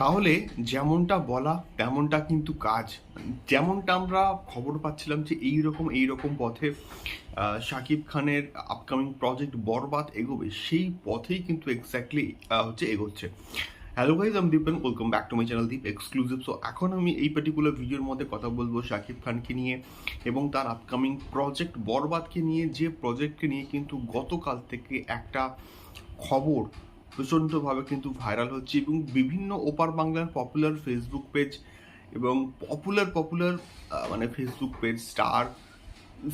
তাহলে যেমনটা বলা, তেমনটা কিন্তু কাজ। যেমনটা আমরা খবর পাচ্ছিলাম যে এই রকম এই রকম পথে শাকিব খানের আপকামিং প্রজেক্ট বরবাদ এগোবে, সেই পথেই কিন্তু এক্স্যাক্টলি হচ্ছে এগোচ্ছে। হ্যালো গাইজ আমি Dipen welcome back to my channel Deep exclusive so এখন আমি এই পার্টিকুলার ভিডিওর মধ্যে কথা বলব শাকিব খানকে নিয়ে এবং তার আপকামিং প্রজেক্ট বরবাদকে নিয়ে। যে প্রজেক্টকে নিয়ে কিন্তু গতকাল থেকে একটা খবর প্রচণ্ডভাবে কিন্তু ভাইরাল হচ্ছে এবং বিভিন্ন ওপার বাংলার পপুলার ফেসবুক পেজ এবং পপুলার পপুলার মানে ফেসবুক পেজ স্টার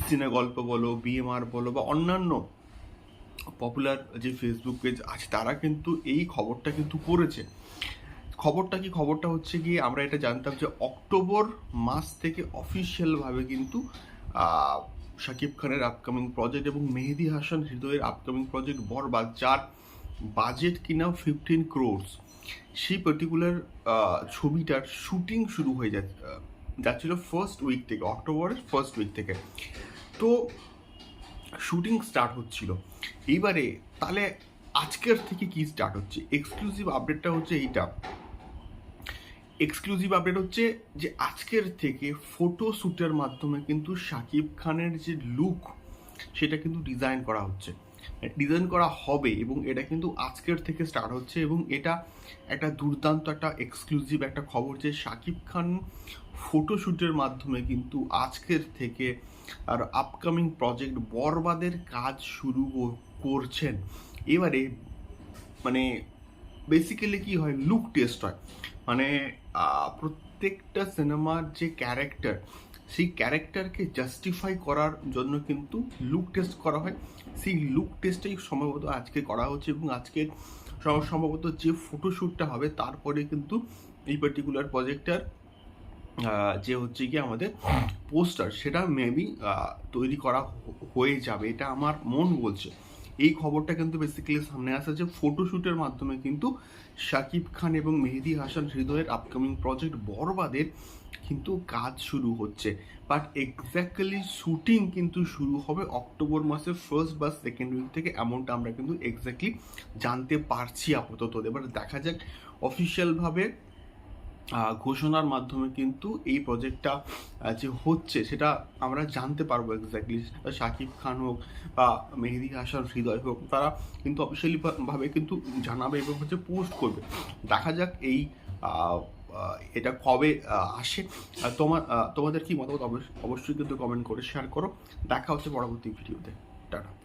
সিনে গল্প বলো বিএমআর বলো বা অন্যান্য পপুলার যে ফেসবুক পেজ আছে, তারা কিন্তু এই খবরটা কিন্তু করেছে। খবরটা কি? খবরটা হচ্ছে গিয়ে আমরা এটা জানতাম যে অক্টোবর মাস থেকে অফিসিয়ালভাবে কিন্তু শাকিব খানের আপকামিং প্রজেক্ট এবং মেহেদি হাসান হৃদয়ের আপকামিং প্রজেক্ট বরবাদ। যার বাজেট কিনা ফিফটিন ক্রোর্স সেই পার্টিকুলার ছবিটার শুটিং শুরু হয়ে যা যাচ্ছিল ফার্স্ট উইক থেকে অক্টোবরের ফার্স্ট উইক থেকে। তো শুটিং স্টার্ট হচ্ছিল। এইবারে তাহলে আজকের থেকে কি স্টার্ট হচ্ছে? এক্সক্লুসিভ আপডেটটা হচ্ছে এইটা। এক্সক্লুসিভ আপডেট হচ্ছে যে আজকের থেকে ফটো শ্যুটের মাধ্যমে কিন্তু শাকিব খানের যে লুক সেটা কিন্তু ডিজাইন করা হচ্ছে। ডিজাইন করা হবে এবং এটা কিন্তু আজকের থেকে স্টার্ট হচ্ছে এবং এটা একটা দুর্দান্ত একটা এক্সক্লুসিভ একটা খবর যে শাকিব খান ফটোশ্যুটের মাধ্যমে কিন্তু আজকের থেকে আর আপকামিং প্রজেক্ট বরবাদের কাজ শুরু করছেন। এবারে মানে বেসিক্যালি কি হয় লুক টেস্ট হয়। মানে প্রত্যেকটা সিনেমার যে ক্যারেক্টার সেই ক্যারেক্টারকে জাস্টিফাই করার জন্য কিন্তু লুক টেস্ট করা হয়। সেই লুক টেস্টটাই সম্ভবত আজকে করা হচ্ছে এবং আজকে সম- সম্ভবত যে ফটোশ্যুটটা হবে, তারপরে কিন্তু এই পার্টিকুলার প্রজেক্টটার যে হচ্ছে কি আমাদের পোস্টার সেটা মেবি তৈরি করা হয়ে যাবে। এটা আমার মন বলছে। এই খবরটা কিন্তু বেসিক্যালি সামনে আসে যে ফটোশ্যুটের মাধ্যমে কিন্তু শাকিব খান এবং মেহেদি হাসান হৃদয়ের আপকামিং প্রজেক্ট বরবাদের কিন্তু কাজ শুরু হচ্ছে। বাট এক্স্যাক্টলি শুটিং কিন্তু শুরু হবে অক্টোবর মাসের ফার্স্ট বা সেকেন্ড উইক থেকে এমনটা আমরা কিন্তু এক্স্যাক্টলি জানতে পারছি আপাতত। এবার দেখা যাক অফিসিয়ালভাবে ঘোষণার মাধ্যমে কিন্তু এই প্রজেক্টটা যে হচ্ছে সেটা আমরা জানতে পারব এক্স্যাক্টলি শাকিব খান হোক বা মেহেদি হাসান, হৃদয় হোক, তারা কিন্তু অফিসিয়ালি ভাবে কিন্তু জানাবে এবং হচ্ছে পোস্ট করবে। দেখা যাক এই এটা কবে আসে। তোমার তোমাদের কি মতামত? অবশ্য- অবশ্যই কিন্তু কমেন্ট করে শেয়ার করো। দেখা হচ্ছে পরবর্তী ভিডিওতে টাটা।